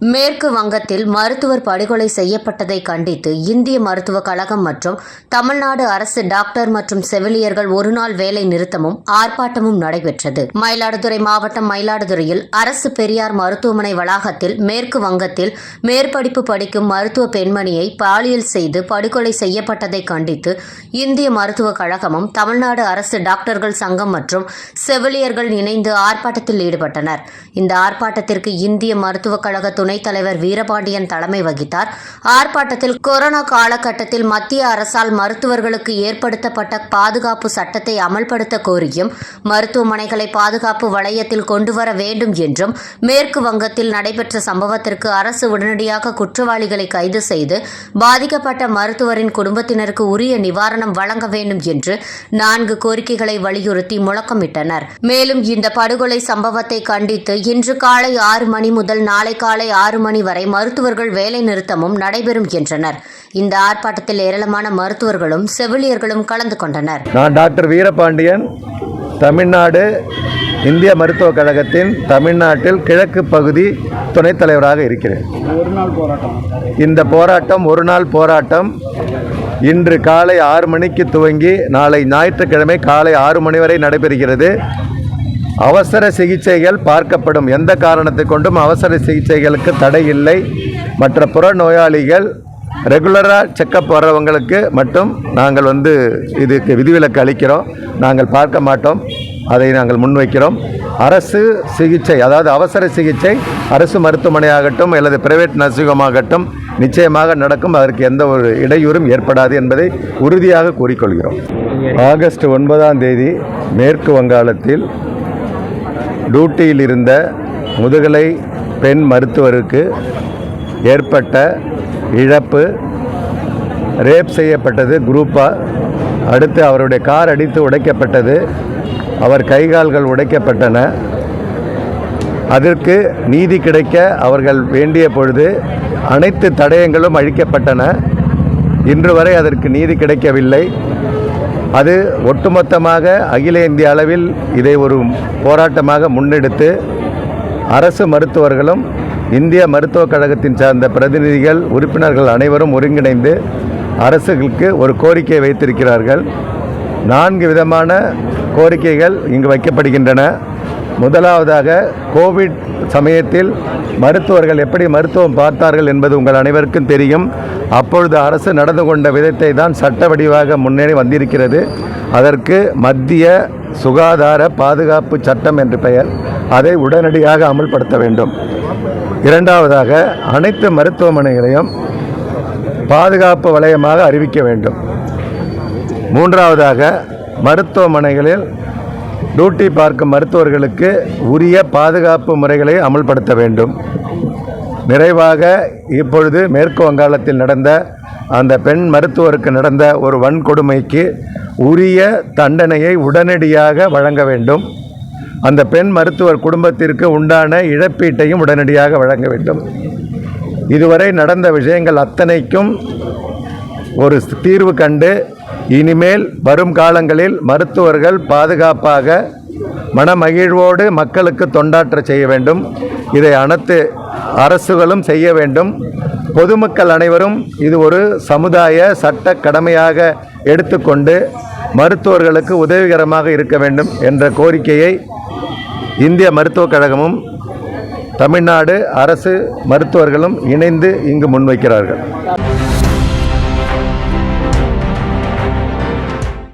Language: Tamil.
மேற்கு வங்கத்தில் மருத்துவர் படுகொலை செய்யப்பட்டதை கண்டித்து இந்திய மருத்துவக் கழகம் மற்றும் தமிழ்நாடு அரசு டாக்டர் மற்றும் செவிலியர்கள் ஒருநாள் வேலை நிறுத்தமும் ஆர்ப்பாட்டமும் நடைபெற்றது. மயிலாடுதுறை மாவட்டம் மயிலாடுதுறையில் அரசு பெரியார் மருத்துவமனை வளாகத்தில் மேற்கு வங்கத்தில் மேற்படிப்பு படிக்கும் மருத்துவ பெண்மணியை பாலியல் செய்து படுகொலை செய்யப்பட்டதை கண்டித்து இந்திய மருத்துவக் கழகமும் தமிழ்நாடு அரசு டாக்டர்கள் சங்கம் மற்றும் செவிலியர்கள் இணைந்து ஆர்ப்பாட்டத்தில் ஈடுபட்டனர். இந்த ஆர்ப்பாட்டத்திற்கு இந்திய மருத்துவக் கழக துணைத் தலைவர் வீரபாண்டியன் தலைமை வகித்தார். ஆர்ப்பாட்டத்தில் கொரோனா காலகட்டத்தில் மத்திய அரசால் மருத்துவர்களுக்கு ஏற்படுத்தப்பட்ட பாதுகாப்பு சட்டத்தை அமல்படுத்த கோரியும் மருத்துவமனைகளை பாதுகாப்பு வளையத்தில் கொண்டுவர வேண்டும் என்றும் மேற்கு வங்கத்தில் நடைபெற்ற சம்பவத்திற்கு அரசு உடனடியாக குற்றவாளிகளை கைது செய்து பாதிக்கப்பட்ட மருத்துவரின் குடும்பத்தினருக்கு உரிய நிவாரணம் வழங்க வேண்டும் என்று நான்கு கோரிக்கைகளை வலியுறுத்தி முழக்கமிட்டனர். மேலும் இந்த படுகொலை சம்பவத்தை கண்டித்து இன்று காலை ஆறு மணி முதல் நாளை காலை ஆறு மணி வரை மருத்துவர்கள் வேலை நிறுத்தமும் நடைபெறும் என்றனர். இந்த ஆர்ப்பாட்டத்தில் ஏராளமான மருத்துவர்களும் செவிலியர்களும் கலந்து கொண்டனர். நான் டாக்டர் வீரபாண்டியன் தமிழ்நாடு இந்திய மருத்துவக் கழகத்தின் தமிழ்நாட்டில் கிழக்கு பகுதி துணைத் தலைவராக இருக்கிறேன். ஒரு நாள் இந்த போராட்டம் ஒரு நாள் போராட்டம். இன்று காலை ஆறு மணிக்கு துவங்கி நாளை ஞாயிற்றுக்கிழமை காலை ஆறு மணி வரை நடைபெறுகிறது. அவசர சிகிச்சைகள் பார்க்கப்படும். எந்த காரணத்தை கொண்டும் அவசர சிகிச்சைகளுக்கு தடை இல்லை. மற்ற புற நோயாளிகள் ரெகுலராக செக்கப் வர்றவங்களுக்கு மட்டும் நாங்கள் வந்து இதுக்கு விதிவிலக்கு அளிக்கிறோம். நாங்கள் பார்க்க மாட்டோம். அதை நாங்கள் முன்வைக்கிறோம். அரசு சிகிச்சை அதாவது அவசர சிகிச்சை அரசு மருத்துவமனையாகட்டும் அல்லது பிரைவேட் நர்சிங்கமாகட்டும் நிச்சயமாக நடக்கும். அதற்கு எந்த ஒரு இடையூறும் ஏற்படாது என்பதை உறுதியாக கூறிக்கொள்கிறோம். ஆகஸ்ட் ஒன்பதாம் தேதி மேற்கு வங்காளத்தில் டியூட்டியில் இருந்த முதுகலை பெண் மருத்துவருக்கு ஏற்பட்ட இழப்பு ரேப் செய்யப்பட்டது குரூப்பாக அடுத்து அவருடைய கார் அடித்து உடைக்கப்பட்டது அவர் கைகால்கள் உடைக்கப்பட்டன. அதற்கு நீதி கிடைக்க அவர்கள் வேண்டிய பொழுது அனைத்து தடயங்களும் அழிக்கப்பட்டன. இன்று வரை அதற்கு நீதி கிடைக்கவில்லை. அது ஒட்டுமொத்தமாக அகில இந்திய அளவில் இதை ஒரு போராட்டமாக முன்னெடுத்து அரசு மருத்துவர்களும் இந்திய மருத்துவக் கழகத்தின் சார்ந்த பிரதிநிதிகள் உறுப்பினர்கள் அனைவரும் ஒருங்கிணைந்து அரசுகளுக்கு ஒரு கோரிக்கை வைத்திருக்கிறார்கள். நான்கு விதமான கோரிக்கைகள் இங்கு வைக்கப்படுகின்றன. முதலாவதாக கோவிட் சமயத்தில் மருத்துவர்கள் எப்படி மருத்துவம் பார்த்தார்கள் என்பது உங்கள் அனைவருக்கும் தெரியும். அப்பொழுது அரசு நடந்து கொண்ட விதத்தை தான் சட்ட வடிவாக முன்னேறி வந்திருக்கிறது. அதற்கு மத்திய சுகாதார பாதுகாப்பு சட்டம் என்று பெயர். அதை உடனடியாக அமல்படுத்த வேண்டும். இரண்டாவதாக அனைத்து மருத்துவமனைகளையும் பாதுகாப்பு வலயமாக அறிவிக்க வேண்டும். மூன்றாவதாக மருத்துவமனைகளில் டியூட்டி பார்க்கும் மருத்துவர்களுக்கு உரிய பாதுகாப்பு முறைகளை அமல்படுத்த வேண்டும். நிறைவாக இப்பொழுது மேற்கு வங்காளத்தில் நடந்த அந்த பெண் மருத்துவருக்கு நடந்த ஒரு வன்கொடுமைக்கு உரிய தண்டனையை உடனடியாக வழங்க வேண்டும். அந்த பெண் மருத்துவர் குடும்பத்திற்கு உண்டான இழப்பீட்டையும் உடனடியாக வழங்க வேண்டும். இதுவரை நடந்த விஷயங்கள் அத்தனைக்கும் ஒரு தீர்வு கண்டு இனிமேல் வரும் காலங்களில் மருத்துவர்கள் பாதுகாப்பாக மனமகிழ்வோடு மக்களுக்கு தொண்டாற்ற செய்ய வேண்டும். இதை அனைத்து அரசுகளும் செய்ய வேண்டும். பொதுமக்கள் அனைவரும் இது ஒரு சமுதாய சட்ட கடமையாக எடுத்துக்கொண்டு மருத்துவர்களுக்கு உதவிகரமாக இருக்க வேண்டும் என்ற கோரிக்கையை இந்திய மருத்துவக் கழகமும் தமிழ்நாடு அரசு மருத்துவர்களும் இணைந்து இங்கு முன்வைக்கிறார்கள்.